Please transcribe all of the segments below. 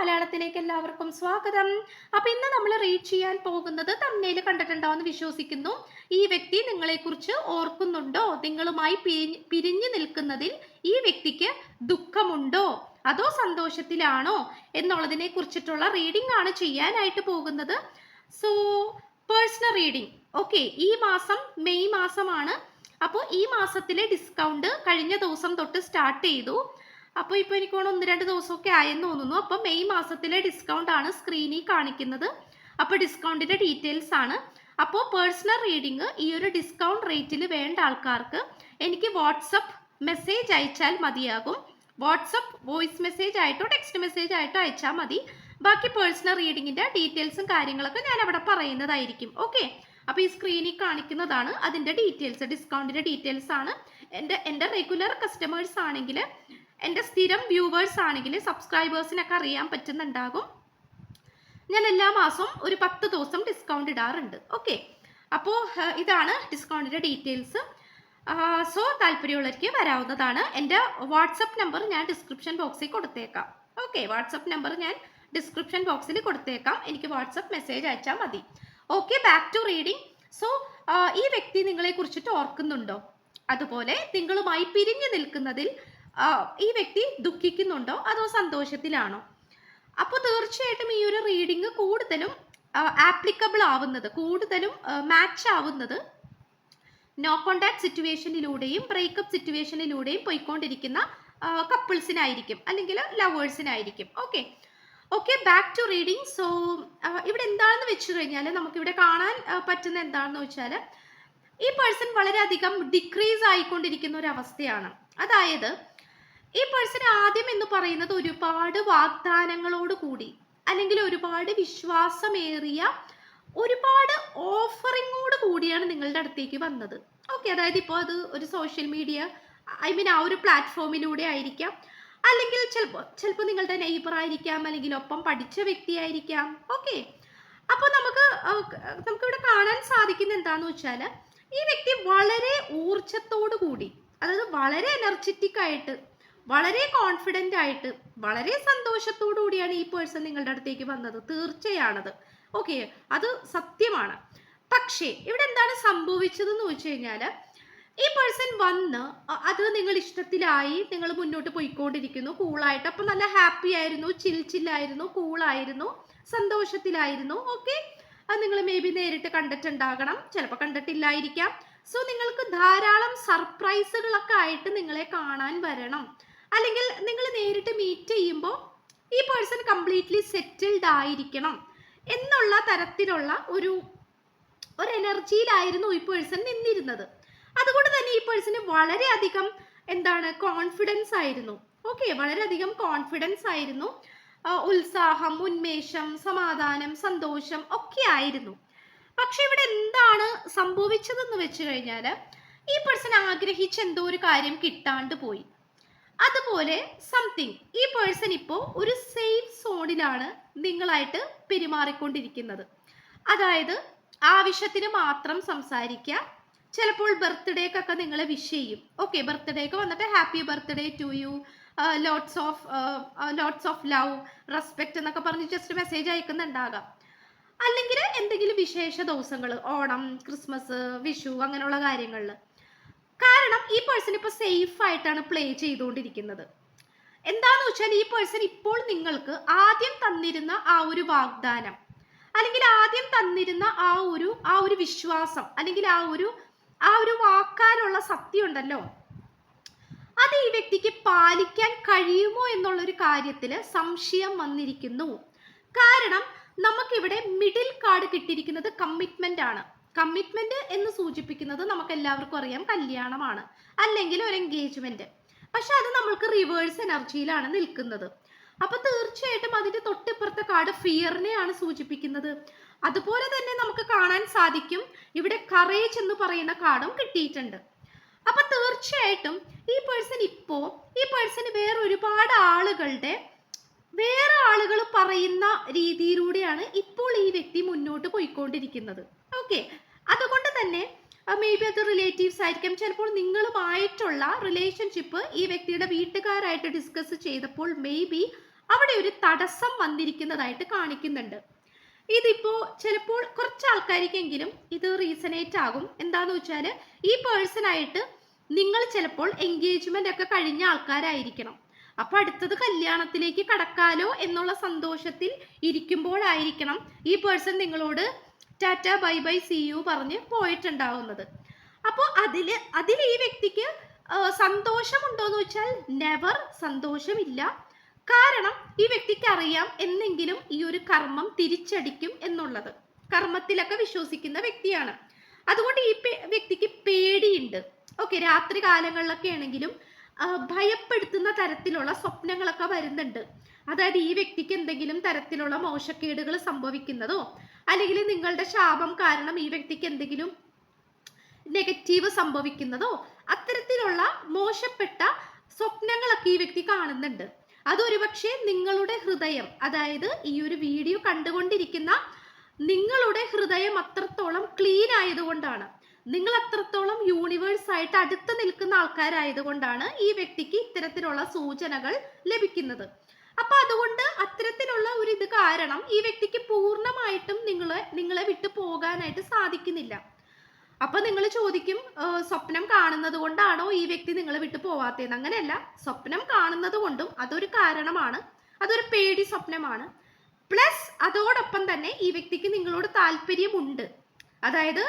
മലയാളത്തിലേക്ക് എല്ലാവർക്കും സ്വാഗതം. അപ്പൊ ഇന്ന് നമ്മൾ റീഡ് ചെയ്യാൻ പോകുന്നത് തമ്മയിൽ കണ്ടിട്ടുണ്ടോ എന്ന് വിശ്വസിക്കുന്നു. ഈ വ്യക്തി നിങ്ങളെക്കുറിച്ച് ഓർക്കുന്നുണ്ടോ? നിങ്ങളുമായി പിരി- പിരിഞ്ഞു നിൽക്കുന്നതിൽ ഈ വ്യക്തിക്ക് ദുഃഖമുണ്ടോ? അതോ സന്തോഷത്തിലാണോ? എന്നുള്ളതിനെ കുറിച്ചിട്ടുള്ള റീഡിംഗ് ആണ് ചെയ്യാനായിട്ട് പോകുന്നത്. സോ പേഴ്സണൽ റീഡിംഗ് ഓക്കെ ഈ മാസം മെയ് മാസമാണ്. അപ്പോൾ ഈ മാസത്തിലെ ഡിസ്കൗണ്ട് കഴിഞ്ഞ ദിവസം തൊട്ട് സ്റ്റാർട്ട് ചെയ്തു. അപ്പോൾ ഇപ്പോൾ എനിക്ക് തോന്നുന്നു ഒന്ന് രണ്ട് ദിവസമൊക്കെ ആയെന്ന് തോന്നുന്നു. അപ്പോൾ മെയ് മാസത്തിലെ ഡിസ്കൗണ്ട് ആണ് സ്ക്രീനിൽ കാണിക്കുന്നത്. അപ്പോൾ ഡിസ്കൗണ്ടിന്റെ ഡീറ്റെയിൽസ് ആണ്. അപ്പോൾ പേഴ്സണൽ റീഡിങ് ഈ ഒരു ഡിസ്കൗണ്ട് റേറ്റിൽ വേണ്ട ആൾക്കാർക്ക് എനിക്ക് വാട്സപ്പ് മെസ്സേജ് അയച്ചാൽ മതിയാകും. വാട്സപ്പ് വോയിസ് മെസ്സേജ് ആയിട്ടോ ടെക്സ്റ്റ് മെസ്സേജ് ആയിട്ടോ അയച്ചാൽ മതി. ബാക്കി പേഴ്സണൽ റീഡിങ്ങിന്റെ ഡീറ്റെയിൽസും കാര്യങ്ങളൊക്കെ ഞാൻ അവിടെ പറയുന്നതായിരിക്കും. ഓക്കെ അപ്പോൾ ഈ സ്ക്രീനിൽ കാണിക്കുന്നതാണ്. അതിന്റെ ഡീറ്റെയിൽസ് ഡിസ്കൗണ്ടിന്റെ ഡീറ്റെയിൽസ് ആണ്. എന്റെ എന്റെ റെഗുലർ കസ്റ്റമേഴ്സ് ആണെങ്കിൽ എന്റെ സ്ഥിരം വ്യൂവേഴ്സ് ആണെങ്കിൽ സബ്സ്ക്രൈബേഴ്സിനൊക്കെ അറിയാൻ പറ്റുന്നുണ്ടാകും. ഞാൻ എല്ലാ മാസവും ഒരു പത്ത് ദിവസം ഡിസ്കൗണ്ട് ഇടാറുണ്ട്. ഓക്കെ അപ്പോൾ ഇതാണ് ഡിസ്കൗണ്ടിന്റെ ഡീറ്റെയിൽസ് സോ താല്പര്യമുള്ളവർക്ക് വരാവുന്നതാണ്. എന്റെ വാട്സപ്പ് നമ്പർ ഞാൻ ഡിസ്ക്രിപ്ഷൻ ബോക്സിൽ കൊടുത്തേക്കാം. ഓക്കെ വാട്സപ്പ് നമ്പർ ഞാൻ ഡിസ്ക്രിപ്ഷൻ ബോക്സിൽ കൊടുത്തേക്കാം. എനിക്ക് വാട്സപ്പ് മെസ്സേജ് അയച്ചാൽ മതി. Okay back to reading so ഈ വ്യക്തി നിങ്ങളെ കുറിച്ചിട്ട് ഓർക്കുന്നുണ്ടോ? അതുപോലെ നിങ്ങളുമായി പിരിഞ്ഞു നിൽക്കുന്നതിൽ ഈ വ്യക്തി ദുഃഖിക്കുന്നുണ്ടോ? അതോ സന്തോഷത്തിലാണോ? അപ്പോൾ തീർച്ചയായിട്ടും ഈ ഒരു റീഡിങ് കൂടുതലും ആപ്ലിക്കബിൾ ആവുന്നത് കൂടുതലും മാച്ച് ആവുന്നത് നോ കോണ്ടാക്ട് സിറ്റുവേഷനിലൂടെയും ബ്രേക്കപ്പ് സിറ്റുവേഷനിലൂടെയും പോയിക്കൊണ്ടിരിക്കുന്ന കപ്പിൾസിനായിരിക്കും അല്ലെങ്കിൽ ലവേഴ്സിനായിരിക്കും okay okay back to reading so ഇവിടെ എന്താണെന്ന് വെച്ച് കഴിഞ്ഞാൽ നമുക്കിവിടെ കാണാൻ പറ്റുന്ന എന്താണെന്ന് വെച്ചാൽ ഈ പേഴ്സൺ വളരെയധികം ഡിക്രീസ് ആയിക്കൊണ്ടിരിക്കുന്ന ഒരു അവസ്ഥയാണ്. അതായത് ഈ പേഴ്സൺ ആദ്യം എന്ന് പറയുന്നത് ഒരുപാട് വാഗ്ദാനങ്ങളോട് കൂടി അല്ലെങ്കിൽ ഒരുപാട് വിശ്വാസമേറിയ ഒരുപാട് ഓഫറിങ്ങോട് കൂടിയാണ് നിങ്ങളുടെ അടുത്തേക്ക് വന്നത്. ഓക്കെ അതായത് ഇപ്പോൾ അത് ഒരു സോഷ്യൽ മീഡിയ ഐ മീൻ ആ ഒരു പ്ലാറ്റ്ഫോമിലൂടെ ആയിരിക്കാം. അല്ലെങ്കിൽ ചിലപ്പോൾ ചിലപ്പോൾ നിങ്ങളുടെ നെയ്ബർ ആയിരിക്കാം അല്ലെങ്കിൽ ഒപ്പം പഠിച്ച വ്യക്തിയായിരിക്കാം ഓക്കെ അപ്പോൾ നമുക്ക് നമുക്കിവിടെ കാണാൻ സാധിക്കുന്ന എന്താന്ന് വെച്ചാൽ ഈ വ്യക്തി വളരെ ഊർജത്തോടു കൂടി അതായത് വളരെ എനർജറ്റിക് ആയിട്ട് വളരെ കോൺഫിഡന്റ് ആയിട്ട് വളരെ സന്തോഷത്തോടു കൂടിയാണ് ഈ പേഴ്സൺ നിങ്ങളുടെ അടുത്തേക്ക് വന്നത്. തീർച്ചയാണത്. ഓക്കെ അത് സത്യമാണ്. പക്ഷേ ഇവിടെ എന്താണ് സംഭവിച്ചതെന്ന് വെച്ച് കഴിഞ്ഞാൽ ഈ പേഴ്സൺ വന്ന് അത് നിങ്ങൾ ഇഷ്ടത്തിലായി നിങ്ങൾ മുന്നോട്ട് പോയിക്കൊണ്ടിരിക്കുന്നു കൂളായിട്ട് അപ്പം നല്ല ഹാപ്പി ആയിരുന്നു ചിൽ ചില്ലായിരുന്നു കൂളായിരുന്നു സന്തോഷത്തിലായിരുന്നു ഓക്കെ അത് നിങ്ങൾ മേ ബി നേരിട്ട് കണ്ടിട്ടുണ്ടാകണം ചിലപ്പോൾ കണ്ടിട്ടില്ലായിരിക്കാം. സോ നിങ്ങൾക്ക് ധാരാളം സർപ്രൈസുകളൊക്കെ ആയിട്ട് നിങ്ങളെ കാണാൻ വരണം. അല്ലെങ്കിൽ നിങ്ങൾ നേരിട്ട് മീറ്റ് ചെയ്യുമ്പോൾ ഈ പേഴ്സൺ കംപ്ലീറ്റ്ലി സെറ്റിൽഡ് ആയിരിക്കണം എന്നുള്ള തരത്തിലുള്ള ഒരു ഒരു എനർജിയിലായിരുന്നു ഈ പേഴ്സൺ നിന്നിരുന്നത്. അതുകൊണ്ട് തന്നെ ഈ പേഴ്സണ് വളരെയധികം എന്താണ് കോൺഫിഡൻസ് ആയിരുന്നു. ഓക്കെ വളരെയധികം കോൺഫിഡൻസ് ആയിരുന്നു. ഉത്സാഹം ഉന്മേഷം സമാധാനം സന്തോഷം ഒക്കെ ആയിരുന്നു. പക്ഷെ ഇവിടെ എന്താണ് സംഭവിച്ചതെന്ന് വെച്ച് കഴിഞ്ഞാൽ ഈ പേഴ്സൺ ആഗ്രഹിച്ച എന്തോ ഒരു കാര്യം കിട്ടാണ്ട് പോയി. അതുപോലെ സംതിങ് ഈ പേഴ്സൺ ഇപ്പോൾ ഒരു സേഫ് സോണിലാണ് നിങ്ങളായിട്ട് പെരുമാറിക്കൊണ്ടിരിക്കുന്നത്. അതായത് ആവശ്യത്തിന് മാത്രം സംസാരിക്കുക. ചിലപ്പോൾ ബർത്ത്ഡേക്കൊക്കെ നിങ്ങളെ വിഷ് ചെയ്യും. ഓക്കെ ബർത്ത്ഡേക്ക് വന്നിട്ട് happy birthday to you lots of lots of love respect എന്നൊക്കെ പറഞ്ഞ് ജസ്റ്റ് മെസ്സേജ് അയക്കുന്നുണ്ടാകാം. അല്ലെങ്കിൽ എന്തെങ്കിലും വിശേഷ ദിവസങ്ങൾ ഓണം ക്രിസ്മസ് വിഷു അങ്ങനെയുള്ള കാര്യങ്ങളിൽ കാരണം ഈ പേഴ്സൺ ഇപ്പോൾ സേഫ് ആയിട്ടാണ് പ്ലേ ചെയ്തുകൊണ്ടിരിക്കുന്നത്. എന്താന്ന് വെച്ചാൽ ഈ പേഴ്സൺ ഇപ്പോൾ നിങ്ങൾക്ക് ആദ്യം തന്നിരുന്ന ആ ഒരു വാഗ്ദാനം അല്ലെങ്കിൽ ആദ്യം തന്നിരുന്ന ആ ഒരു ആ ഒരു വിശ്വാസം അല്ലെങ്കിൽ ആ ഒരു ആ ഒരു വാക്കാലുള്ള സത്യം ഉണ്ടല്ലോ. അത് ഈ വ്യക്തിക്ക് പാലിക്കാൻ കഴിയുമോ എന്നുള്ളൊരു കാര്യത്തിൽ സംശയം വന്നിരിക്കുന്നു. കാരണം നമുക്കിവിടെ മിഡിൽ കാർഡ് കിട്ടിയിരിക്കുന്നത് കമ്മിറ്റ്മെന്റ് ആണ്. കമ്മിറ്റ്മെന്റ് എന്ന് സൂചിപ്പിക്കുന്നത് നമുക്ക് എല്ലാവർക്കും അറിയാം കല്യാണമാണ്. അല്ലെങ്കിൽ ഒരു എൻഗേജ്മെന്റ് പക്ഷെ അത് നമ്മൾക്ക് റിവേഴ്സ് എനർജിയിലാണ് നിൽക്കുന്നത്. അപ്പൊ തീർച്ചയായിട്ടും അതിന്റെ തൊട്ടിപ്പുറത്തെ കാർഡ് ഫിയറിനെയാണ് സൂചിപ്പിക്കുന്നത്. അതുപോലെ തന്നെ നമുക്ക് കാണാൻ സാധിക്കും ഇവിടെ കറേജ് എന്ന് പറയുന്ന കാർഡും കിട്ടിയിട്ടുണ്ട്. അപ്പൊ തീർച്ചയായിട്ടും ഈ പേഴ്സൺ ഇപ്പോ ഈ പേഴ്സൺ വേറെ ഒരുപാട് ആളുകളുടെ വേറെ ആളുകൾ പറയുന്ന രീതിയിലൂടെയാണ് ഇപ്പോൾ ഈ വ്യക്തി മുന്നോട്ട് പോയിക്കൊണ്ടിരിക്കുന്നത്. ഓക്കെ അതുകൊണ്ട് തന്നെ മേ ബി അത് റിലേറ്റീവ്സ് ആയിരിക്കും. ചിലപ്പോൾ നിങ്ങളുമായിട്ടുള്ള റിലേഷൻഷിപ്പ് ഈ വ്യക്തിയുടെ വീട്ടുകാരായിട്ട് ഡിസ്കസ് ചെയ്തപ്പോൾ മേ ബി അവിടെ ഒരു തടസ്സം വന്നിരിക്കുന്നതായിട്ട് കാണിക്കുന്നുണ്ട്. ഇതിപ്പോ ചിലപ്പോൾ കുറച്ച് ആൾക്കാർക്കെങ്കിലും ഇത് റീസണേറ്റ് ആകും. എന്താന്ന് വെച്ചാൽ ഈ പേഴ്സണായിട്ട് നിങ്ങൾ ചിലപ്പോൾ എൻഗേജ്മെന്റ് ഒക്കെ കഴിഞ്ഞ ആൾക്കാരായിരിക്കണം. അപ്പൊ അടുത്തത് കല്യാണത്തിലേക്ക് കടക്കാലോ എന്നുള്ള സന്തോഷത്തിൽ ഇരിക്കുമ്പോഴായിരിക്കണം ഈ പേഴ്സൺ നിങ്ങളോട് tata bye bye see you പറഞ്ഞ് പോയിട്ടുണ്ടാവുന്നത്. അപ്പോൾ അതിൽ അതിൽ ഈ വ്യക്തിക്ക് സന്തോഷമുണ്ടോ എന്ന് വെച്ചാൽ നെവർ സന്തോഷമില്ല. കാരണം ഈ വ്യക്തിക്ക് അറിയാം എന്നെങ്കിലും ഈ ഒരു കർമ്മം തിരിച്ചടിക്കും എന്നുള്ളത്. കർമ്മത്തിലൊക്കെ വിശ്വസിക്കുന്ന വ്യക്തിയാണ്. അതുകൊണ്ട് ഈ വ്യക്തിക്ക് പേടിയുണ്ട്. ഓക്കെ രാത്രി കാലങ്ങളിലൊക്കെ ആണെങ്കിലും ഭയപ്പെടുത്തുന്ന തരത്തിലുള്ള സ്വപ്നങ്ങളൊക്കെ വരുന്നുണ്ട്. അതായത് ഈ വ്യക്തിക്ക് എന്തെങ്കിലും തരത്തിലുള്ള മോശക്കേടുകൾ സംഭവിക്കുന്നതോ അല്ലെങ്കിൽ നിങ്ങളുടെ ശാപം കാരണം ഈ വ്യക്തിക്ക് എന്തെങ്കിലും നെഗറ്റീവ് സംഭവിക്കുന്നതോ അത്തരത്തിലുള്ള മോശപ്പെട്ട സ്വപ്നങ്ങളൊക്കെ ഈ വ്യക്തി കാണുന്നുണ്ട്. അതൊരുപക്ഷെ നിങ്ങളുടെ ഹൃദയം അതായത് ഈ ഒരു വീഡിയോ കണ്ടുകൊണ്ടിരിക്കുന്ന നിങ്ങളുടെ ഹൃദയം അത്രത്തോളം ക്ലീൻ ആയതുകൊണ്ടാണ്. നിങ്ങൾ അത്രത്തോളം യൂണിവേഴ്സ് ആയിട്ട് അടുത്ത് നിൽക്കുന്ന ആൾക്കാരായതുകൊണ്ടാണ് ഈ വ്യക്തിക്ക് ഇത്തരത്തിലുള്ള സൂചനകൾ ലഭിക്കുന്നത്. അപ്പൊ അതുകൊണ്ട് അത്തരത്തിലുള്ള ഒരു ഇത് കാരണം ഈ വ്യക്തിക്ക് പൂർണമായിട്ടും നിങ്ങളെ നിങ്ങളെ വിട്ടു പോകാനായിട്ട് സാധിക്കുന്നില്ല. അപ്പൊ നിങ്ങൾ ചോദിക്കും സ്വപ്നം കാണുന്നത് കൊണ്ടാണോ ഈ വ്യക്തി നിങ്ങളെ വിട്ടു പോവാത്തതെന്ന്? അങ്ങനെയല്ല. സ്വപ്നം കാണുന്നത് കൊണ്ടും അതൊരു കാരണമാണ്. അതൊരു പേടി സ്വപ്നമാണ്. പ്ലസ് അതോടൊപ്പം തന്നെ ഈ വ്യക്തിക്ക് നിങ്ങളോട് താല്പര്യമുണ്ട്. അതായത്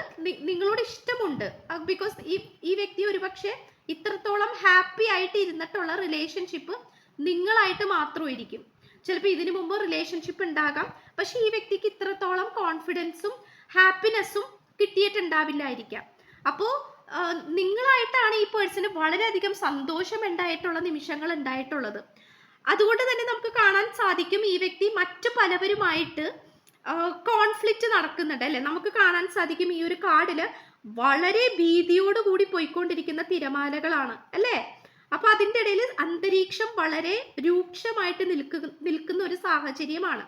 നിങ്ങളോട് ഇഷ്ടമുണ്ട്. ബിക്കോസ് ഈ ഈ വ്യക്തി ഒരുപക്ഷെ ഇത്രത്തോളം ഹാപ്പി ആയിട്ട് ഇരുന്നിട്ടുള്ള റിലേഷൻഷിപ്പ് നിങ്ങളായിട്ട് മാത്രം ഇരിക്കും ചിലപ്പോൾ ഇതിനു മുമ്പ് റിലേഷൻഷിപ്പ് ഉണ്ടാകാം. പക്ഷെ ഈ വ്യക്തിക്ക് ഇത്രത്തോളം കോൺഫിഡൻസും ഹാപ്പിനെസ്സും കിട്ടിയിട്ടുണ്ടാവില്ലായിരിക്കാം. അപ്പോൾ നിങ്ങളായിട്ടാണ് ഈ പേഴ്സണ് വളരെയധികം സന്തോഷം ഉണ്ടായിട്ടുള്ള നിമിഷങ്ങൾ ഉണ്ടായിട്ടുള്ളത്. അതുകൊണ്ട് തന്നെ നമുക്ക് കാണാൻ സാധിക്കും ഈ വ്യക്തി മറ്റു പലവരുമായിട്ട് കോൺഫ്ലിക്റ്റ് നടക്കുന്നുണ്ട് അല്ലെ? നമുക്ക് കാണാൻ സാധിക്കും ഈ ഒരു കാർഡിൽ വളരെ ഭീതിയോടുകൂടി പോയിക്കൊണ്ടിരിക്കുന്ന തിരമാലകളാണ് അല്ലേ? അപ്പൊ അതിന്റെ ഇടയിൽ അന്തരീക്ഷം വളരെ രൂക്ഷമായിട്ട് നിൽക്ക നിൽക്കുന്ന ഒരു സാഹചര്യമാണ്.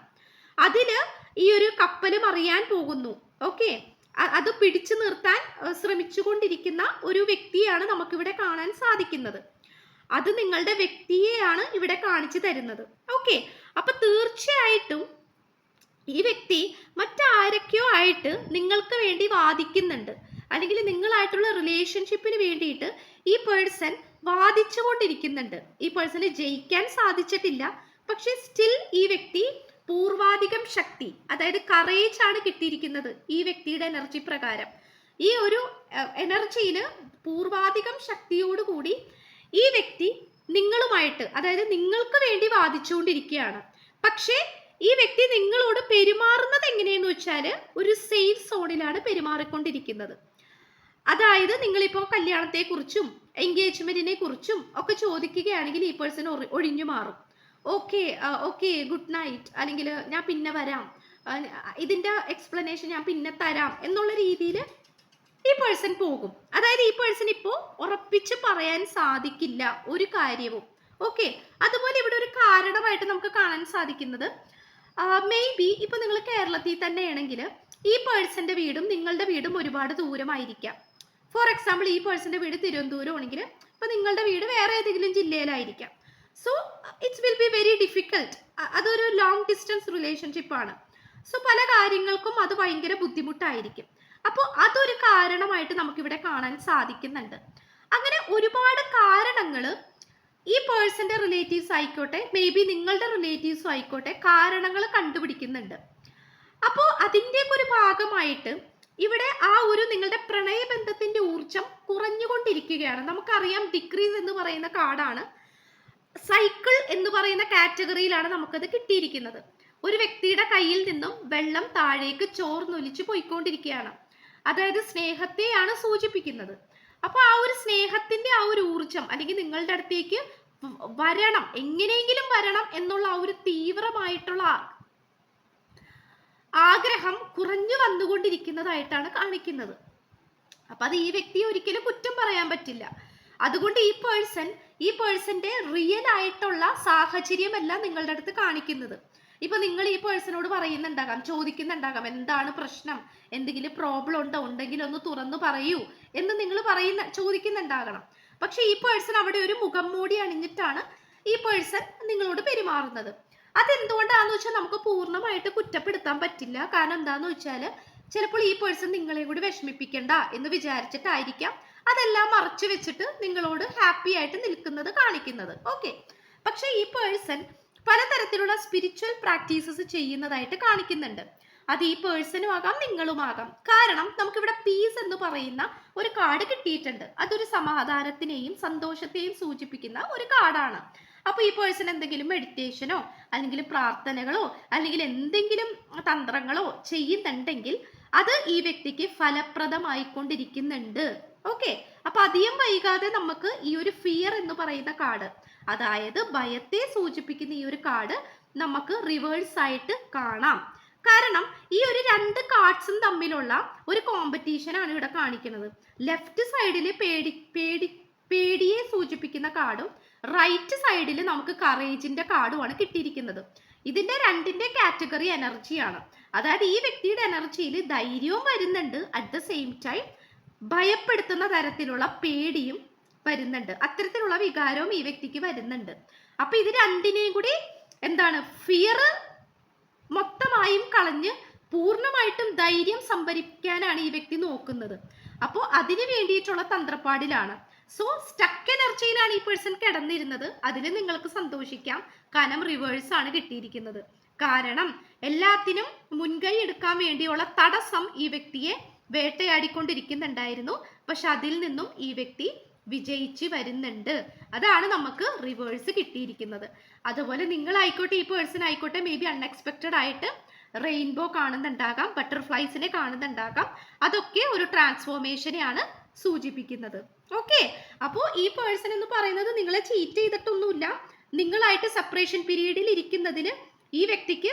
അതിൽ ഈ ഒരു കപ്പൽ മറിയാൻ പോകുന്നു. ഓക്കെ? അത് പിടിച്ചു നിർത്താൻ ശ്രമിച്ചുകൊണ്ടിരിക്കുന്ന ഒരു വ്യക്തിയാണ് നമുക്കിവിടെ കാണാൻ സാധിക്കുന്നത്. അത് നിങ്ങളുടെ വ്യക്തിയെയാണ് ഇവിടെ കാണിച്ചു തരുന്നത്. ഓക്കെ? അപ്പൊ തീർച്ചയായിട്ടും ഈ വ്യക്തി മറ്റാരൊക്കെയോ ആയിട്ട് നിങ്ങൾക്ക് വേണ്ടി വാദിക്കുന്നുണ്ട്. അല്ലെങ്കിൽ നിങ്ങളായിട്ടുള്ള റിലേഷൻഷിപ്പിന് വേണ്ടിയിട്ട് ഈ പേഴ്സൺ വാദിച്ചുകൊണ്ടിരിക്കുന്നുണ്ട്. ഈ പേഴ്സണ് ജയിക്കാൻ സാധിച്ചിട്ടില്ല. പക്ഷെ സ്റ്റിൽ ഈ വ്യക്തി പൂർവാധികം ശക്തി അതായത് കറേജ് ആണ് കിട്ടിയിരിക്കുന്നത് ഈ വ്യക്തിയുടെ എനർജി പ്രകാരം. ഈ ഒരു എനർജിയിൽ പൂർവാധികം ശക്തിയോടുകൂടി ഈ വ്യക്തി നിങ്ങളുമായിട്ട് അതായത് നിങ്ങൾക്ക് വേണ്ടി വാദിച്ചുകൊണ്ടിരിക്കുകയാണ്. പക്ഷേ ഈ വ്യക്തി നിങ്ങളോട് പെരുമാറുന്നത് എങ്ങനെയെന്ന് വെച്ചാൽ ഒരു സേഫ് സോണിലാണ് പെരുമാറിക്കൊണ്ടിരിക്കുന്നത്. അതായത് നിങ്ങളിപ്പോൾ കല്യാണത്തെക്കുറിച്ചും എൻഗേജ്മെന്റിനെ കുറിച്ചും ഒക്കെ ചോദിക്കുകയാണെങ്കിൽ ഈ പേഴ്സൺ ഒഴിഞ്ഞു മാറും. ഓക്കെ ഓക്കെ ഗുഡ് നൈറ്റ് അല്ലെങ്കിൽ ഞാൻ പിന്നെ വരാം. ഇതിന്റെ എക്സ്പ്ലനേഷൻ ഞാൻ പിന്നെ തരാം എന്നുള്ള രീതിയിൽ ഈ പേഴ്സൺ പോകും. അതായത് ഈ പേഴ്സൺ ഇപ്പോൾ ഉറപ്പിച്ച് പറയാൻ സാധിക്കില്ല ഒരു കാര്യവും. ഓക്കെ അതുപോലെ ഇവിടെ ഒരു കാരണമായിട്ട് നമുക്ക് കാണാൻ സാധിക്കുന്നത് മേ ബി ഇപ്പൊ നിങ്ങൾ കേരളത്തിൽ തന്നെയാണെങ്കിൽ ഈ പേഴ്സന്റെ വീടും നിങ്ങളുടെ വീടും ഒരുപാട് ദൂരമായിരിക്കാം. ഫോർ എക്സാമ്പിൾ ഈ പേഴ്സന്റെ വീട് തിരുവനന്തപുരം ആണെങ്കിൽ ഇപ്പൊ നിങ്ങളുടെ വീട് വേറെ ഏതെങ്കിലും ജില്ലയിലായിരിക്കാം. So it's will be very difficult അതൊരു ലോങ് ഡിസ്റ്റൻസ് റിലേഷൻഷിപ്പ് ആണ്. സോ പല കാര്യങ്ങൾക്കും അത് ഭയങ്കര ബുദ്ധിമുട്ടായിരിക്കും. അപ്പോൾ അതൊരു കാരണമായിട്ട് നമുക്കിവിടെ കാണാൻ സാധിക്കുന്നുണ്ട്. അങ്ങനെ ഒരുപാട് കാരണങ്ങൾ ഈ പേഴ്സന്റെ റിലേറ്റീവ്സ് ആയിക്കോട്ടെ മേ ബി നിങ്ങളുടെ റിലേറ്റീവ്സും ആയിക്കോട്ടെ കാരണങ്ങൾ കണ്ടുപിടിക്കുന്നുണ്ട്. അപ്പോൾ അതിന്റെയൊക്കെ ഒരു ഭാഗമായിട്ട് ഇവിടെ ആ ഒരു നിങ്ങളുടെ പ്രണയബന്ധത്തിന്റെ ഊർജം കുറഞ്ഞുകൊണ്ടിരിക്കുകയാണ്. നമുക്കറിയാം ഡിക്രീസ് എന്ന് പറയുന്ന കാർഡാണ് സൈക്കിൾ എന്ന് പറയുന്ന കാറ്റഗറിയിലാണ് നമുക്കത് കിട്ടിയിരിക്കുന്നത്. ഒരു വ്യക്തിയുടെ കയ്യിൽ നിന്നും വെള്ളം താഴേക്ക് ചോർന്നൊലിച്ച് പോയിക്കൊണ്ടിരിക്കുകയാണ്. അതായത് സ്നേഹത്തെയാണ് സൂചിപ്പിക്കുന്നത്. അപ്പൊ ആ ഒരു സ്നേഹത്തിന്റെ ആ ഒരു ഊർജം അല്ലെങ്കിൽ നിങ്ങളുടെ അടുത്തേക്ക് വരണം എങ്ങനെയെങ്കിലും വരണം എന്നുള്ള ആ ഒരു തീവ്രമായിട്ടുള്ള ആഗ്രഹം കുറഞ്ഞു വന്നുകൊണ്ടിരിക്കുന്നതായിട്ടാണ് കാണിക്കുന്നത്. അപ്പൊ അത് ഈ വ്യക്തിയെ ഒരിക്കലും കുറ്റം പറയാൻ പറ്റില്ല. അതുകൊണ്ട് ഈ പേഴ്സൺ ഈ പേഴ്സന്റെ റിയൽ ആയിട്ടുള്ള സാഹചര്യമല്ല നിങ്ങളുടെ അടുത്ത് കാണിക്കുന്നത്. ഇപ്പൊ നിങ്ങൾ ഈ പേഴ്സണോട് പറയുന്നുണ്ടാകാം ചോദിക്കുന്നുണ്ടാകാം എന്താണ് പ്രശ്നം? എന്തെങ്കിലും പ്രോബ്ലം ഉണ്ടോ? ഉണ്ടെങ്കിൽ ഒന്ന് തുറന്നു പറയൂ എന്ന് നിങ്ങൾ പറയുന്ന ചോദിക്കുന്നുണ്ടാകണം. പക്ഷെ ഈ പേഴ്സൺ അവിടെ ഒരു മുഖം മൂടി അണിഞ്ഞിട്ടാണ് ഈ പേഴ്സൺ നിങ്ങളോട് പെരുമാറുന്നത്. അതെന്തുകൊണ്ടാന്ന് വെച്ചാൽ നമുക്ക് പൂർണമായിട്ട് കുറ്റപ്പെടുത്താൻ പറ്റില്ല. കാരണം എന്താന്ന് വെച്ചാൽ ചിലപ്പോൾ ഈ പേഴ്സൺ നിങ്ങളെ കൂടി വിഷമിപ്പിക്കണ്ട എന്ന് വിചാരിച്ചിട്ടായിരിക്കാം അതെല്ലാം മറച്ചു വെച്ചിട്ട് നിങ്ങളോട് ഹാപ്പി ആയിട്ട് നിൽക്കുന്നത് കാണിക്കുന്നത്. ഓക്കെ പക്ഷെ ഈ പേഴ്സൺ പലതരത്തിലുള്ള സ്പിരിച്വൽ പ്രാക്ടീസസ് ചെയ്യുന്നതായിട്ട് കാണിക്കുന്നുണ്ട്. അത് ഈ പേഴ്സണും ആകാം നിങ്ങളും ആകാം. കാരണം നമുക്കിവിടെ പീസ് എന്ന് പറയുന്ന ഒരു കാർഡ് കിട്ടിയിട്ടുണ്ട്. അതൊരു സമാധാനത്തിനെയും സന്തോഷത്തെയും സൂചിപ്പിക്കുന്ന ഒരു കാർഡാണ് അപ്പോൾ ഈ പേഴ്സൺ എന്തെങ്കിലും മെഡിറ്റേഷനോ അല്ലെങ്കിൽ പ്രാർത്ഥനകളോ അല്ലെങ്കിൽ എന്തെങ്കിലും തന്ത്രങ്ങളോ ചെയ്യുന്നുണ്ടെങ്കിൽ അത് ഈ വ്യക്തിക്ക് ഫലപ്രദമായിക്കൊണ്ടിരിക്കുന്നുണ്ട്. ഓക്കെ അപ്പൊ അധികം വൈകാതെ നമുക്ക് ഈ ഒരു ഫിയർ എന്ന് പറയുന്ന കാർഡ് അതായത് ഭയത്തെ സൂചിപ്പിക്കുന്ന ഈ ഒരു കാർഡ് നമുക്ക് റിവേഴ്സ് ആയിട്ട് കാണാം. കാരണം ഈ ഒരു രണ്ട് കാർഡ്സും തമ്മിലുള്ള ഒരു കോമ്പറ്റീഷൻ ആണ് ഇവിടെ കാണിക്കുന്നത്. ലെഫ്റ്റ് സൈഡിൽ പേടി പേടി പേടിയെ സൂചിപ്പിക്കുന്ന കാർഡും റൈറ്റ് സൈഡിൽ നമുക്ക് കറേജിന്റെ കാർഡുമാണ് കിട്ടിയിരിക്കുന്നത്. ഇതിന്റെ രണ്ടിന്റെ കാറ്റഗറി എനർജിയാണ് അതായത് ഈ വ്യക്തിയുടെ എനർജിയിൽ ധൈര്യവും വരുന്നുണ്ട്. അറ്റ് ദ സെയിം ടൈം ഭയപ്പെടുത്തുന്ന തരത്തിലുള്ള പേടിയും വരുന്നുണ്ട്. അത്തരത്തിലുള്ള വികാരവും ഈ വ്യക്തിക്ക് വരുന്നുണ്ട്. അപ്പൊ ഇത് രണ്ടിനെയും കൂടി എന്താണ്? ഫിയർ മൊത്തമായും കളഞ്ഞ് പൂർണമായിട്ടും ധൈര്യം സംഭരിക്കാനാണ് ഈ വ്യക്തി നോക്കുന്നത്. അപ്പോൾ അതിന് വേണ്ടിയിട്ടുള്ള തന്ത്രപ്പാടിലാണ്. സോ സ്റ്റക്ക് എനർജിയിലാണ് ഈ പേഴ്സൺ കിടന്നിരുന്നത്. അതിന് നിങ്ങൾക്ക് സന്തോഷിക്കാം. കാരണം റിവേഴ്സ് ആണ് കിട്ടിയിരിക്കുന്നത്. കാരണം എല്ലാത്തിനും മുൻകൈ എടുക്കാൻ വേണ്ടിയുള്ള തടസ്സം ഈ വ്യക്തിയെ വേട്ടയാടിക്കൊണ്ടിരിക്കുന്നുണ്ടായിരുന്നു. പക്ഷെ അതിൽ നിന്നും ഈ വ്യക്തി വിജയിച്ച് വരുന്നുണ്ട്. അതാണ് നമുക്ക് റിവേഴ്സ് കിട്ടിയിരിക്കുന്നത്. അതുപോലെ നിങ്ങളായിക്കോട്ടെ ഈ പേഴ്സൺ ആയിക്കോട്ടെ മേ ബി അൺഎക്സ്പെക്റ്റഡ് ആയിട്ട് റെയിൻബോ കാണുന്നുണ്ടാകാം ബട്ടർഫ്ലൈസിനെ കാണുന്നുണ്ടാകാം. അതൊക്കെ ഒരു ട്രാൻസ്ഫോർമേഷനെയാണ് സൂചിപ്പിക്കുന്നത്. ഓക്കെ അപ്പോൾ ഈ പേഴ്സൺ എന്ന് പറയുന്നത് നിങ്ങളെ ചീറ്റ് ചെയ്തിട്ടൊന്നുമില്ല. നിങ്ങളായിട്ട് സെപ്പറേഷൻ പീരീഡിൽ ഇരിക്കുന്നതിൽ ഈ വ്യക്തിക്ക്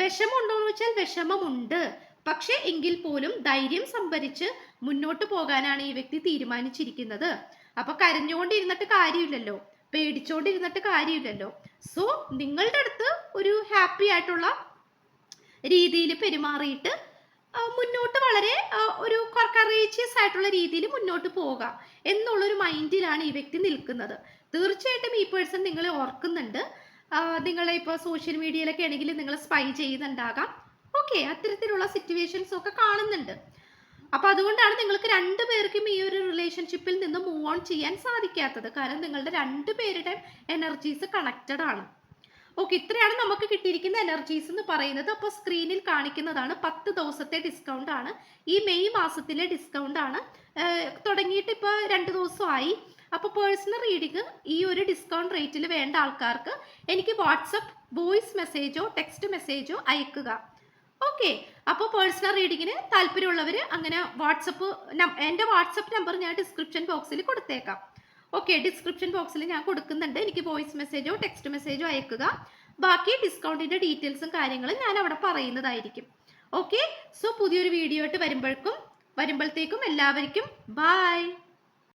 വിഷമമുണ്ടോ എന്ന് വെച്ചാൽ വിഷമമുണ്ട്. പക്ഷെ എങ്കിൽ പോലും ധൈര്യം സംഭരിച്ച് മുന്നോട്ട് പോകാനാണ് ഈ വ്യക്തി തീരുമാനിച്ചിരിക്കുന്നത്. അപ്പൊ കരഞ്ഞുകൊണ്ടിരുന്നിട്ട് കാര്യമില്ലല്ലോ. പേടിച്ചോണ്ടിരുന്നിട്ട് കാര്യമില്ലല്ലോ. സോ നിങ്ങളുടെ അടുത്ത് ഒരു ഹാപ്പി ആയിട്ടുള്ള രീതിയിൽ പെരുമാറിയിട്ട് മുന്നോട്ട് വളരെ ഒരു കറേജിയസ് ആയിട്ടുള്ള രീതിയിൽ മുന്നോട്ട് പോകാം എന്നുള്ളൊരു മൈൻഡിലാണ് ഈ വ്യക്തി നിൽക്കുന്നത്. തീർച്ചയായിട്ടും ഈ പേഴ്സൺ നിങ്ങളെ ഓർക്കുന്നുണ്ട്. നിങ്ങളെ ഇപ്പോൾ സോഷ്യൽ മീഡിയയിലൊക്കെ ആണെങ്കിൽ നിങ്ങൾ സ്പൈ ചെയ്യുന്നുണ്ടാകാം. ഓക്കെ അത്തരത്തിലുള്ള സിറ്റുവേഷൻസ് ഒക്കെ കാണുന്നുണ്ട്. അപ്പോൾ അതുകൊണ്ടാണ് നിങ്ങൾക്ക് രണ്ടു പേർക്കും ഈ ഒരു റിലേഷൻഷിപ്പിൽ നിന്ന് മൂവ് ഓൺ ചെയ്യാൻ സാധിക്കാത്തത്. കാരണം നിങ്ങളുടെ രണ്ടു പേരുടെ എനർജീസ് കണക്റ്റഡ് ആണ്. ഓക്കെ ഇത്രയാണ് നമുക്ക് കിട്ടിയിരിക്കുന്ന എനർജീസ് എന്ന് പറയുന്നത്. അപ്പോൾ സ്ക്രീനിൽ കാണിക്കുന്നതാണ് പത്ത് ദിവസത്തെ ഡിസ്കൗണ്ട് ആണ്. ഈ മെയ് മാസത്തിലെ ഡിസ്കൗണ്ട് ആണ്. തുടങ്ങിയിട്ട് ഇപ്പോൾ രണ്ട് ദിവസമായി. അപ്പോൾ പേഴ്സണൽ റീഡിങ് ഈ ഒരു ഡിസ്കൗണ്ട് റേറ്റിൽ വേണ്ട ആൾക്കാർക്ക് എനിക്ക് വാട്സപ്പ് വോയിസ് മെസ്സേജോ ടെക്സ്റ്റ് മെസ്സേജോ അയക്കുക. ഓക്കെ അപ്പോൾ പേഴ്സണൽ റീഡിങ്ങിന് താല്പര്യമുള്ളവർ അങ്ങനെ വാട്സപ്പ് എന്റെ വാട്സപ്പ് നമ്പർ ഞാൻ ഡിസ്ക്രിപ്ഷൻ ബോക്സിൽ കൊടുത്തേക്കാം. ഓക്കെ ഡിസ്ക്രിപ്ഷൻ ബോക്സിൽ ഞാൻ കൊടുക്കുന്നുണ്ട്. എനിക്ക് വോയിസ് മെസ്സേജോ ടെക്സ്റ്റ് മെസ്സേജോ അയക്കുക. ബാക്കി ഡിസ്കൗണ്ടിന്റെ ഡീറ്റെയിൽസും കാര്യങ്ങളും ഞാൻ അവിടെ പറയുന്നതായിരിക്കും. ഓക്കെ സോ പുതിയൊരു വീഡിയോ ആയിട്ട് വരുമ്പോഴേക്കും വരുമ്പോഴത്തേക്കും എല്ലാവർക്കും ബായ്